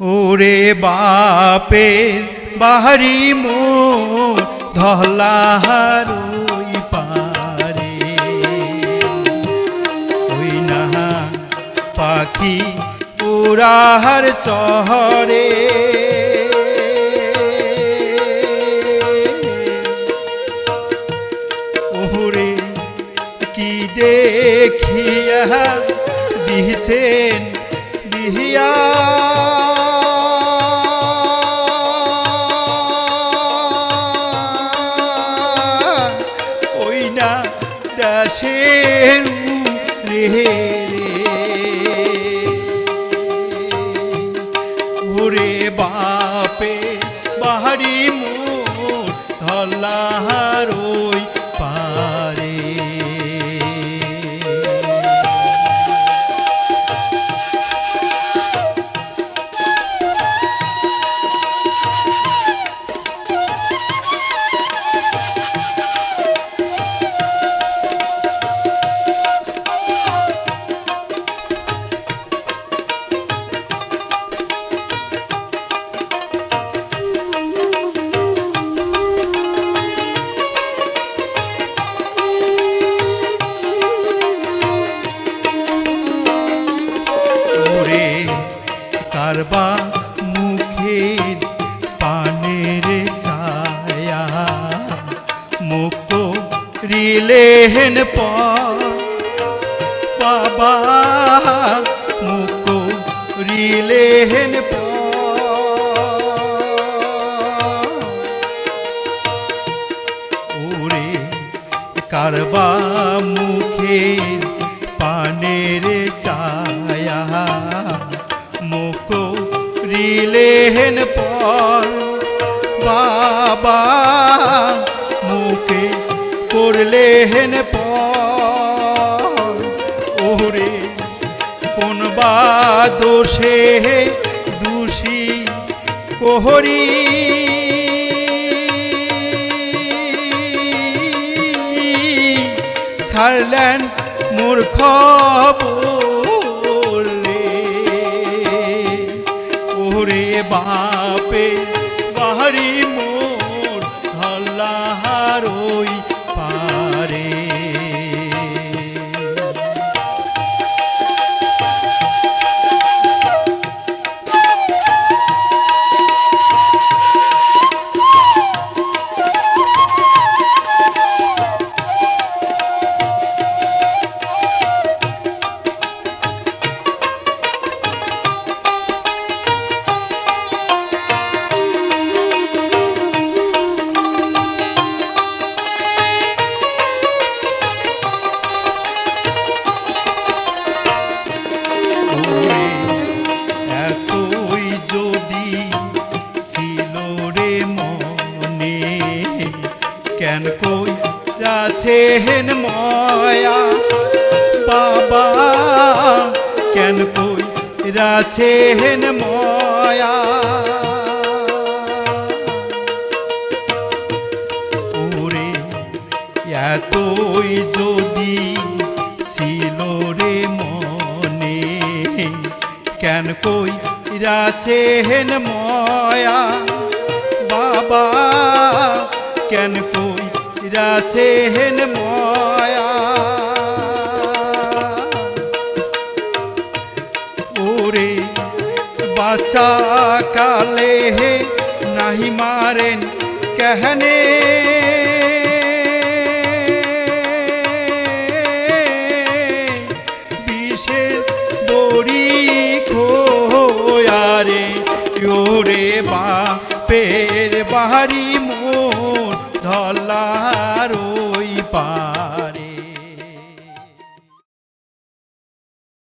ওরে বাপের বাহারি মো ধলাহার ওই পারে। ওই না পাখি উড়াহার চহরে। ওরে কি দেখিয়া দিছেন বিহিয়া দেশের রে। ওরে বাপে বাহারি মোর ধলাহার পর বাবা মুখ রিলেহেন পর ওরে কারবা মুখের পানের ছায়া মুখ রিলেহেন পর। বাবা মুখে করলেহেন পর। ওরে কোন বা দোষে দোষী কোহরি? ছাড়লেন মূর্খ বাপে বাহারি পারে আছে হেন ময়া, বাবা, কেন কই রাছে হেন ময়া? ওরে, এতই যদি ছিল রে মনে, কেন কই রাছে হেন ময়া? বাবা, কেন কই রাছেহেন মায়া। ওরে বাচা কালে হে নাহি মারেন কেহনে। বিষের দড়ি খোয়ারে, ওরে বা পের বাহারি মো ধলা